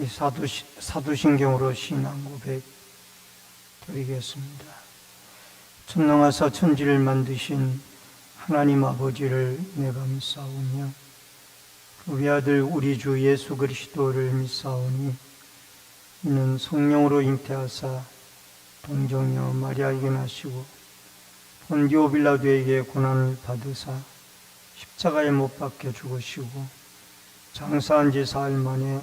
우리 사도, 사도신경으로 신앙 고백 드리겠습니다. 천능하사 천지를 만드신 하나님 아버지를 내가 믿사오며 우리 아들 우리 주 예수 그리스도를 믿사오니 이는 성령으로 잉태하사 동정녀 마리아에게 나시고 본디오 빌라도에게 고난을 받으사 십자가에 못 박혀 죽으시고 장사한 지 사흘 만에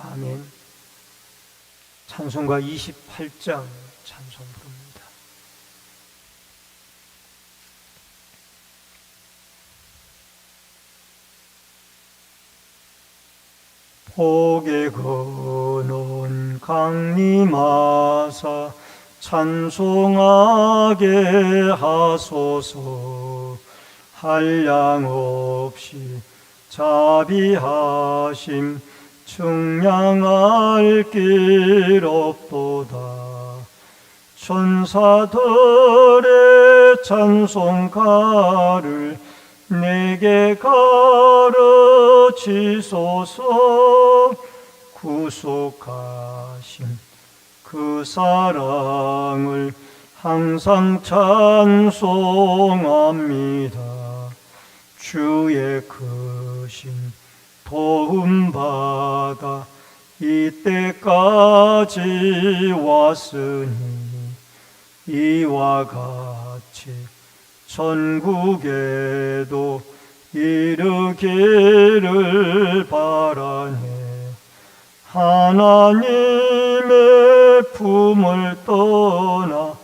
아멘. 찬송가 28장 찬송 부릅니다. 복에 거놓은 강림하사 찬송하게 하소서 한량 없이 자비하심 증량할 길 없도다 천사들의 찬송가를 내게 가르치소서 구속하신 그 사랑을 항상 찬송합니다. 주의 크신 도움받아 이때까지 왔으니 이와 같이 전국에도 이르기를 바라네. 하나님의 품을 떠나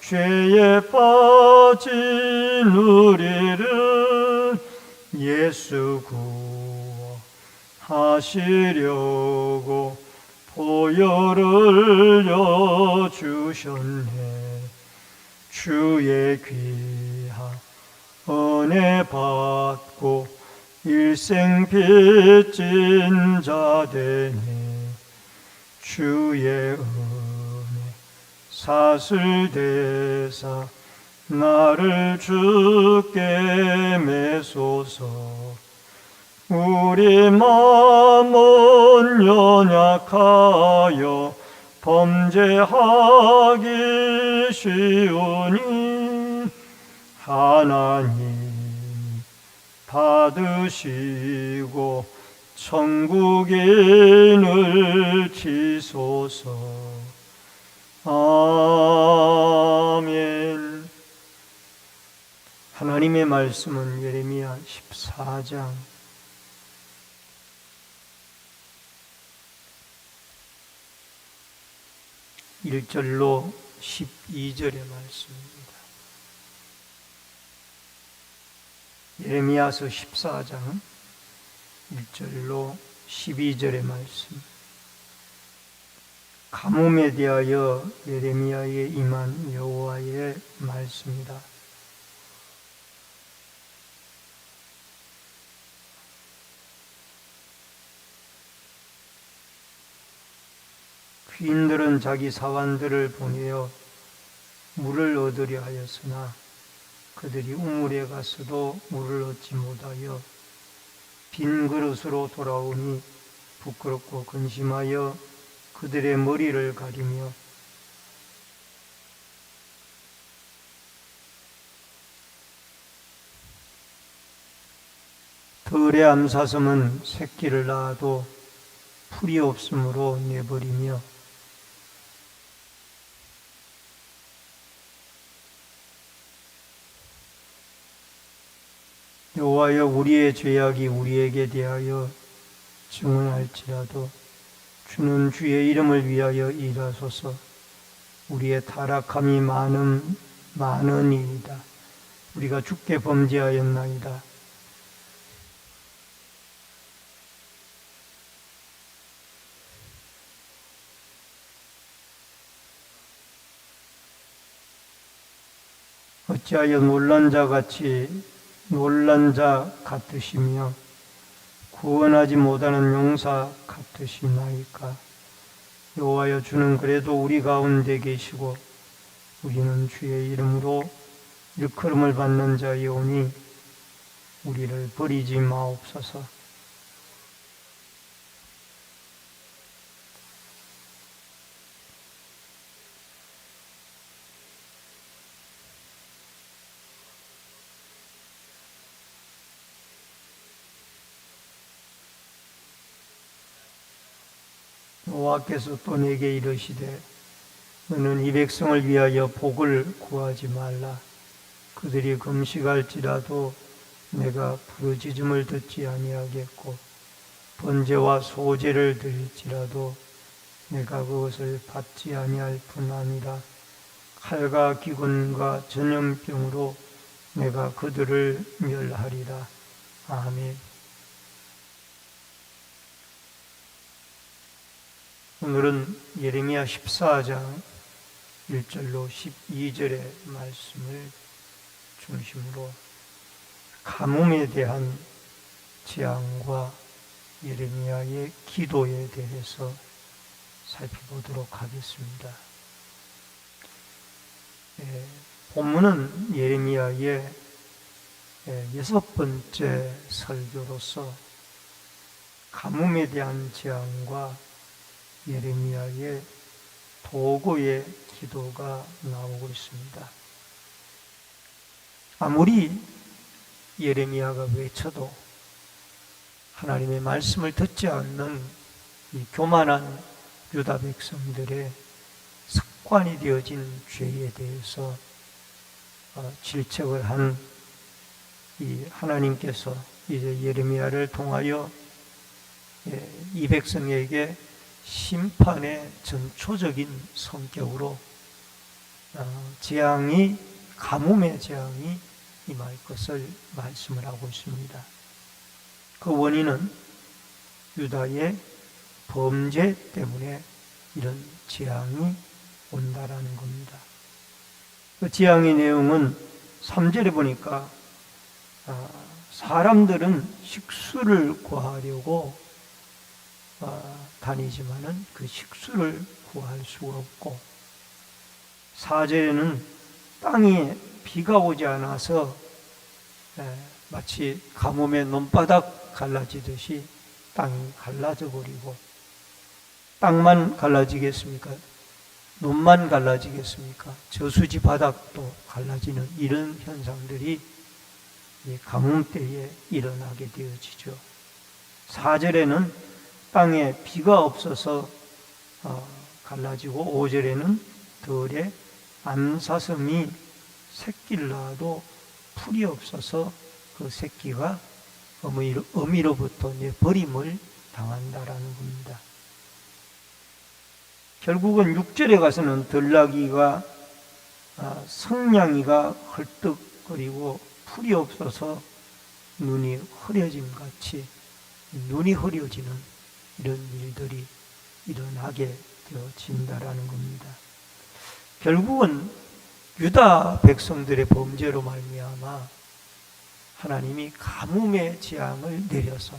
죄에 빠진 우리를 예수 구 하시려고 보혈을 여주셨네. 주의 귀하 은혜 받고 일생 빚진 자 되니 주의 은혜 사슬 대사 나를 주께 매소서 우리 마음은 연약하여 범죄하기 쉬우니 하나님 받으시고 천국인을 지소서. 아멘. 하나님의 말씀은 예레미야 14장 1절로 12절의 말씀입니다. 예레미야서 14장 1절로 12절의 말씀. 가뭄에 대하여 예레미야에 임한 여호와의 말씀이다. 귀인들은 자기 사관들을 보내어 물을 얻으려 하였으나 그들이 우물에 가서도 물을 얻지 못하여 빈 그릇으로 돌아오니 부끄럽고 근심하여 그들의 머리를 가리며 들의 암사슴은 새끼를 낳아도 풀이 없으므로 내버리며 여호와여 우리의 죄악이 우리에게 대하여 증언할지라도 주는 주의 이름을 위하여 일하소서. 우리의 타락함이 많음 많은 이이다. 우리가 죽게 범죄하였나이다. 어찌하여 놀란 자 같이 놀란 자 같으시며 구원하지 못하는 용사 같으시나이까 여호와여 주는 그래도 우리 가운데 계시고 우리는 주의 이름으로 일컬음을 받는 자이오니 우리를 버리지 마옵소서. 여호와께서 또 내게 이르시되 너는 이 백성을 위하여 복을 구하지 말라 그들이 금식할지라도 내가 부르짖음을 듣지 아니하겠고 번제와 소제를 드릴지라도 내가 그것을 받지 아니할 뿐 아니라 칼과 기근과 전염병으로 내가 그들을 멸하리라 아멘. 오늘은 예레미야 14장 1절로 12절의 말씀을 중심으로 가뭄에 대한 재앙과 예레미야의 기도에 대해서 살펴보도록 하겠습니다. 예, 본문은 예레미야의 예, 여섯 번째 설교로서 가뭄에 대한 재앙과 예레미야의 도구의 기도가 나오고 있습니다. 아무리 예레미야가 외쳐도 하나님의 말씀을 듣지 않는 이 교만한 유다 백성들의 습관이 되어진 죄에 대해서 어, 질책을 한 이 하나님께서 이제 예레미야를 통하여 예, 이 백성에게 심판의 전초적인 성격으로 어, 재앙이 가뭄의 재앙이 임할 것을 말씀을 하고 있습니다. 그 원인은 유다의 범죄 때문에 이런 재앙이 온다라는 겁니다. 그 재앙의 내용은 3절에 보니까 아, 사람들은 식수를 구하려고 어, 다니지만은 그 식수를 구할 수가 없고 사절에는 땅에 비가 오지 않아서 에, 마치 가뭄에 논바닥 갈라지듯이 땅이 갈라져 버리고 땅만 갈라지겠습니까? 논만 갈라지겠습니까? 저수지 바닥도 갈라지는 이런 현상들이 이 가뭄 때에 일어나게 되어지죠. 사절에는 땅에 비가 없어서 어, 갈라지고 5절에는 들에 암사슴이 새끼를 낳아도 풀이 없어서 그 새끼가 어미로, 어미로부터 이제 버림을 당한다라는 겁니다. 결국은 6절에 가서는 들나귀가 아, 성냥이가 헐떡거리고 풀이 없어서 눈이 흐려짐 같이 눈이 흐려지는 이런 일들이 일어나게 되어진다라는 겁니다. 결국은 유다 백성들의 범죄로 말미암아 하나님이 가뭄의 재앙을 내려서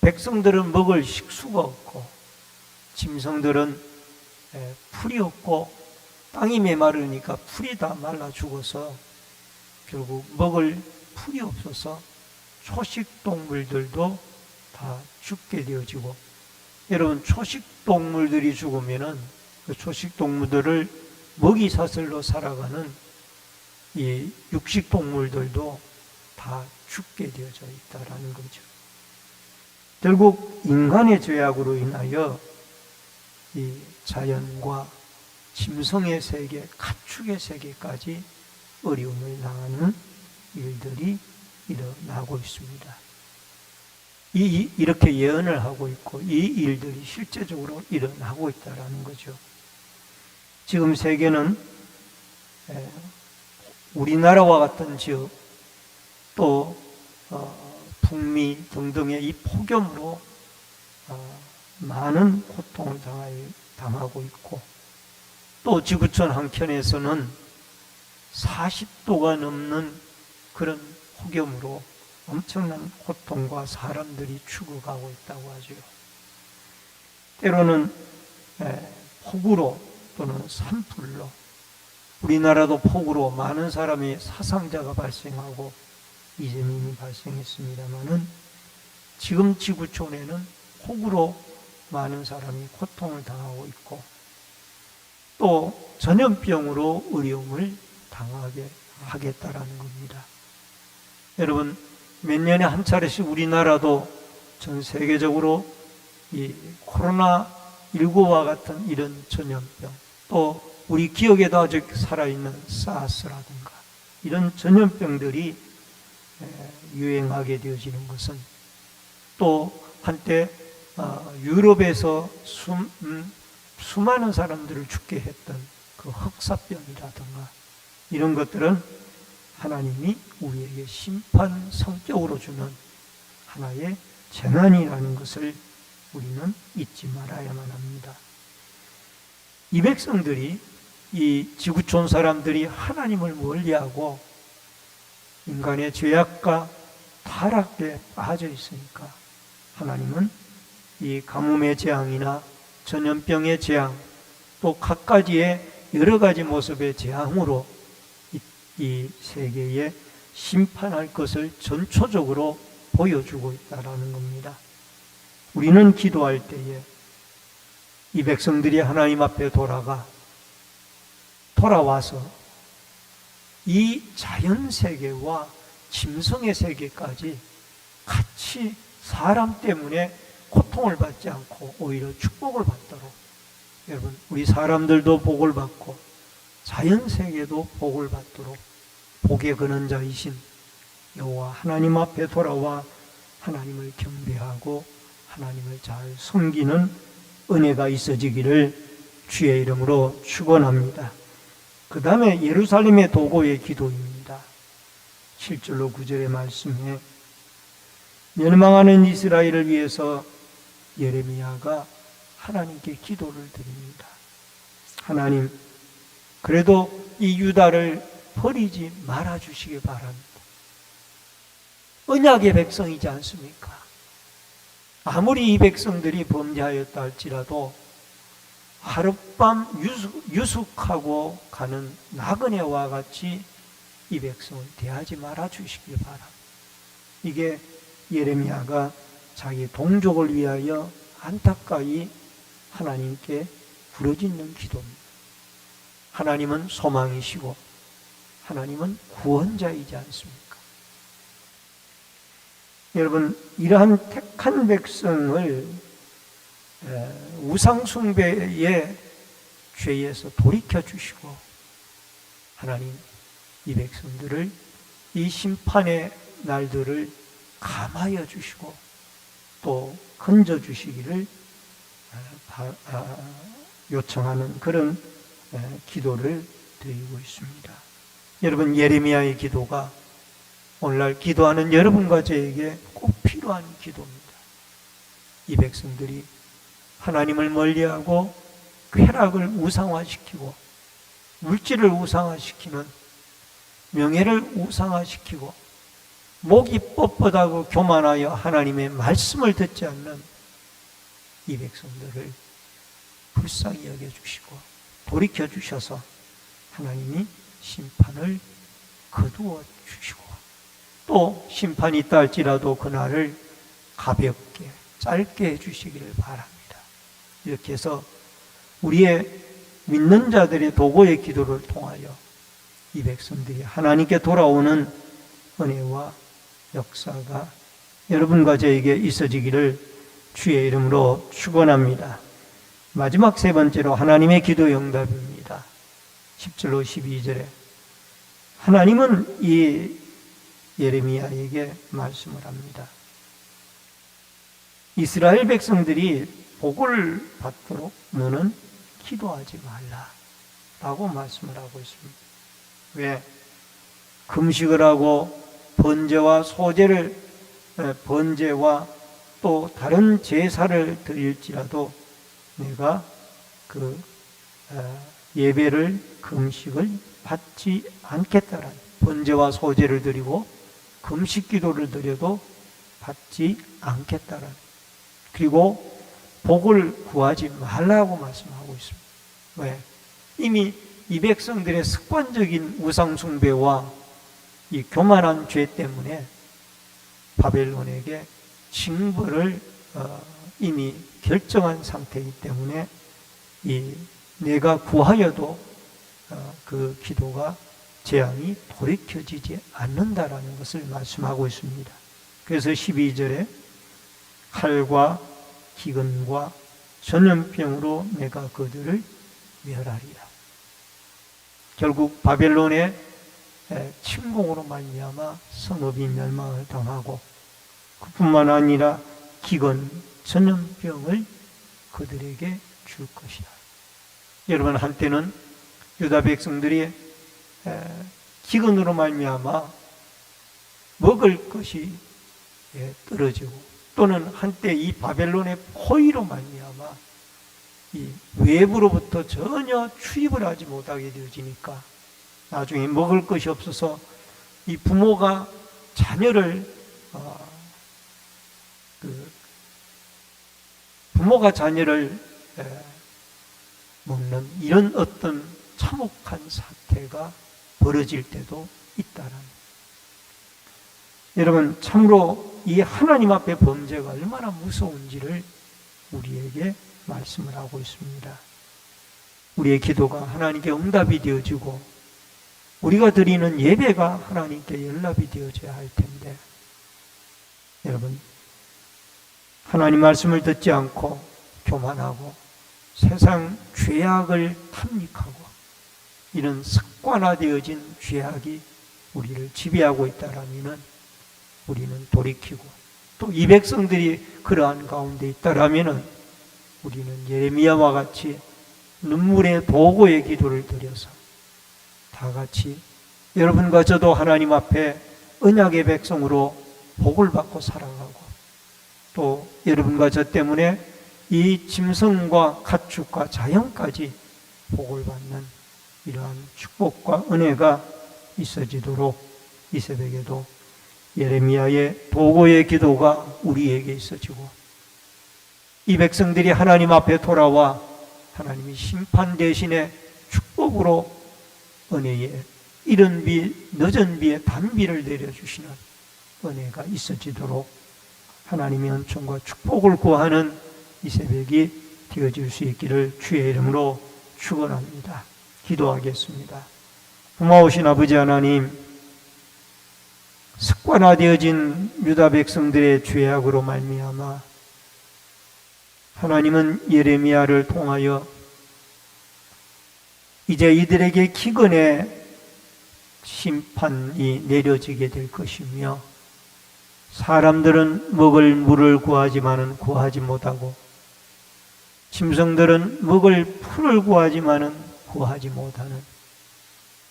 백성들은 먹을 식수가 없고 짐승들은 풀이 없고 땅이 메마르니까 풀이 다 말라 죽어서 결국 먹을 풀이 없어서 초식 동물들도 다 죽게 되어지고 여러분 초식 동물들이 죽으면은 그 초식 동물들을 먹이 사슬로 살아가는 이 육식 동물들도 다 죽게 되어져 있다라는 거죠. 결국 인간의 죄악으로 인하여 이 자연과 짐승의 세계, 가축의 세계까지 어려움을 당하는 일들이 일어나고 있습니다. 이, 이렇게 예언을 하고 있고 이 일들이 실제적으로 일어나고 있다는 거죠. 지금 세계는 우리나라와 같은 지역 또 어, 북미 등등의 이 폭염으로 어, 많은 고통을 당하고 있고 또 지구촌 한켠에서는 40도가 넘는 그런 폭염으로 엄청난 고통과 사람들이 죽어가고 있다고 하죠. 때로는 에, 폭우로 또는 산불로 우리나라도 폭우로 많은 사람이 사상자가 발생하고 이재민이 발생했습니다마는 지금 지구촌에는 폭우로 많은 사람이 고통을 당하고 있고 또 전염병으로 어려움을 당하게 하겠다라는 겁니다. 여러분 몇 년에 한 차례씩 우리나라도 전 세계적으로 이 코로나 19와 같은 이런 전염병 또 우리 기억에도 아직 살아있는 사스라든가 이런 전염병들이 유행하게 되어지는 것은 또 한때 어, 유럽에서 수, 음, 수많은 사람들을 죽게 했던 그 흑사병이라든가 이런 것들은 하나님이 우리에게 심판 성격으로 주는 하나의 재난이라는 것을 우리는 잊지 말아야만 합니다. 이 백성들이 이 지구촌 사람들이 하나님을 멀리하고 인간의 죄악과 타락에 빠져 있으니까 하나님은 이 가뭄의 재앙이나 전염병의 재앙 또 갖가지의 여러 가지 모습의 재앙으로 이, 이 세계에 심판할 것을 전초적으로 보여주고 있다라는 겁니다. 우리는 기도할 때에 이 백성들이 하나님 앞에 돌아가 돌아와서 이 자연 세계와 짐승의 세계까지 같이 사람 때문에 고통을 받지 않고 오히려 축복을 받도록 여러분 우리 사람들도 복을 받고 자연 세계도 복을 받도록 복의 근원자이신 여호와 하나님 앞에 돌아와 하나님을 경배하고 하나님을 잘 섬기는 은혜가 있어지기를 주의 이름으로 축원합니다. 그 다음에 예루살렘의 도고의 기도입니다. 7절로 9절의 말씀에 멸망하는 이스라엘을 위해서 예레미야가 하나님께 기도를 드립니다. 하나님, 그래도 이 유다를 버리지 말아 주시기 바랍니다. 언약의 백성이지 않습니까? 아무리 이 백성들이 범죄하였다 할지라도 하룻밤 유숙, 하고 가는 나그네와 같이 이 백성을 대하지 말아 주시길 바랍니다. 이게 예레미야가 자기 동족을 위하여 안타까이 하나님께 부르짖는 기도입니다. 하나님은 소망이시고 하나님은 구원자이지 않습니까? 여러분 이러한 택한 백성을 우상숭배의 죄에서 돌이켜 주시고 하나님 이 백성들을 이 심판의 날들을 감하여 주시고 또 건져 주시기를 아, 요청하는 그런 기도를 드리고 있습니다. 여러분 예레미야의 기도가 오늘날 기도하는 여러분과 저에게 꼭 필요한 기도입니다. 이 백성들이 하나님을 멀리하고 쾌락을 우상화시키고 물질을 우상화시키는 명예를 우상화시키고 목이 뻣뻣하고 교만하여 하나님의 말씀을 듣지 않는 이 백성들을 불쌍히 여겨주시고 돌이켜 주셔서 하나님이 심판을 거두어 주시고 또 심판이 있다 할지라도 그날을 가볍게 짧게 해주시기를 바랍니다. 이렇게 해서 우리의 믿는 자들의 도고의 기도를 통하여 이 백성들이 하나님께 돌아오는 은혜와 역사가 여러분과 저에게 있어지기를 주의 이름으로 축원합니다. 마지막 세 번째로 하나님의 기도 응답입니다. 10절로 12절에 하나님은 이 예레미야에게 말씀을 합니다. 이스라엘 백성들이 복을 받도록 너는 기도하지 말라. 라고 말씀을 하고 있습니다. 왜? 금식을 하고 번제와 소제를, 번제와 또 다른 제사를 드릴지라도 내가 그 예배를 금식을 받지 않겠다라는 번제와 소제를 드리고 금식 기도를 드려도 받지 않겠다라는 그리고 복을 구하지 말라고 말씀하고 있습니다. 왜? 이미 이 백성들의 습관적인 우상숭배와 이 교만한 죄 때문에 바벨론에게 징벌을 어, 이미 결정한 상태이기 때문에 이 내가 구하여도 어, 그 기도가 재앙이 돌이켜지지 않는다라는 것을 말씀하고 있습니다. 그래서 12절에 칼과 기근과 전염병으로 내가 그들을 멸하리라. 결국 바벨론의 침공으로 말미암아 성읍이 멸망을 당하고 그뿐만 아니라 기근, 전염병을 그들에게 줄 것이다. 여러분 한때는 유다 백성들이 기근으로 말미암아 먹을 것이 떨어지고 또는 한때 이 바벨론의 포위로 말미암아 이 외부로부터 전혀 출입을 하지 못하게 되어지니까 나중에 먹을 것이 없어서 이 부모가 자녀를 어, 그 부모가 자녀를 에, 먹는 이런 어떤 참혹한 사태가 벌어질 때도 있다라는. 여러분 참으로 이 하나님 앞에 범죄가 얼마나 무서운지를 우리에게 말씀을 하고 있습니다. 우리의 기도가 하나님께 응답이 되어지고 우리가 드리는 예배가 하나님께 연락이 되어져야 할 텐데 여러분 하나님 말씀을 듣지 않고 교만하고 세상 죄악을 탐닉하고 이런 습관화되어진 죄악이 우리를 지배하고 있다라면 우리는 돌이키고 또 이 백성들이 그러한 가운데 있다라면 우리는 예레미야와 같이 눈물의 도구의 기도를 드려서 다 같이 여러분과 저도 하나님 앞에 언약의 백성으로 복을 받고 살아가고 또 여러분과 저 때문에 이 짐승과 가축과 자연까지 복을 받는 이러한 축복과 은혜가 있어지도록 이 새벽에도 예레미야의 도고의 기도가 우리에게 있어지고 이 백성들이 하나님 앞에 돌아와 하나님이 심판 대신에 축복으로 은혜에 이른 비 늦은 비에 단비를 내려주시는 은혜가 있어지도록 하나님의 은총과 축복을 구하는 이 새벽이 되어질 수 있기를 주의 이름으로 축원합니다. 기도하겠습니다. 고마우신 아버지 하나님, 습관화되어진 유다 백성들의 죄악으로 말미암아 하나님은 예레미야를 통하여 이제 이들에게 기근의 심판이 내려지게 될 것이며 사람들은 먹을 물을 구하지만은 구하지 못하고 짐승들은 먹을 풀을 구하지만은 구하지 못하는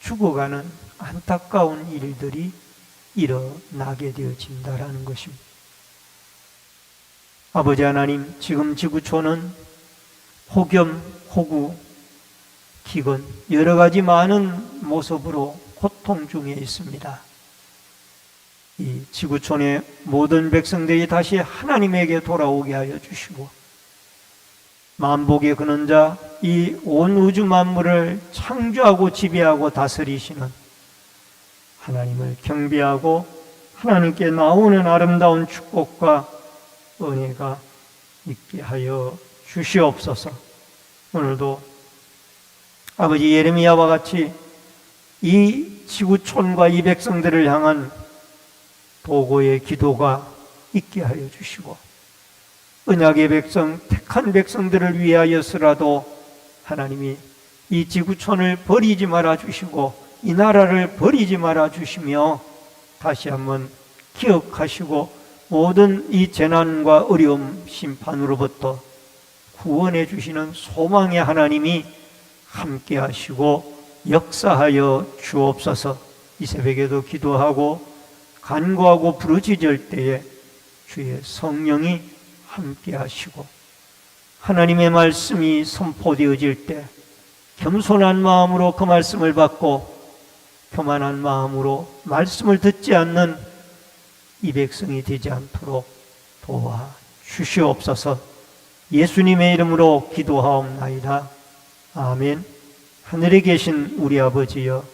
죽어가는 안타까운 일들이 일어나게 되어진다라는 것입니다. 아버지 하나님, 지금 지구촌은 혹염, 호구, 기근, 여러 가지 많은 모습으로 고통 중에 있습니다. 이 지구촌의 모든 백성들이 다시 하나님에게 돌아오게 하여 주시고, 만복의 그는 자, 이 온 우주 만물을 창조하고 지배하고 다스리시는 하나님을 경배하고 하나님께 나오는 아름다운 축복과 은혜가 있게 하여 주시옵소서. 오늘도 아버지 예레미야와 같이 이 지구촌과 이 백성들을 향한 보고의 기도가 있게 하여 주시고 언약의 백성, 택한 백성들을 위하여서라도 하나님이 이 지구촌을 버리지 말아 주시고 이 나라를 버리지 말아 주시며 다시 한번 기억하시고 모든 이 재난과 어려움 심판으로부터 구원해 주시는 소망의 하나님이 함께 하시고 역사하여 주옵소서. 이 새벽에도 기도하고 간구하고 부르짖을 때에 주의 성령이 함께 하시고 하나님의 말씀이 선포되어질 때 겸손한 마음으로 그 말씀을 받고 교만한 마음으로 말씀을 듣지 않는 이 백성이 되지 않도록 도와 주시옵소서 예수님의 이름으로 기도하옵나이다. 아멘. 하늘에 계신 우리 아버지여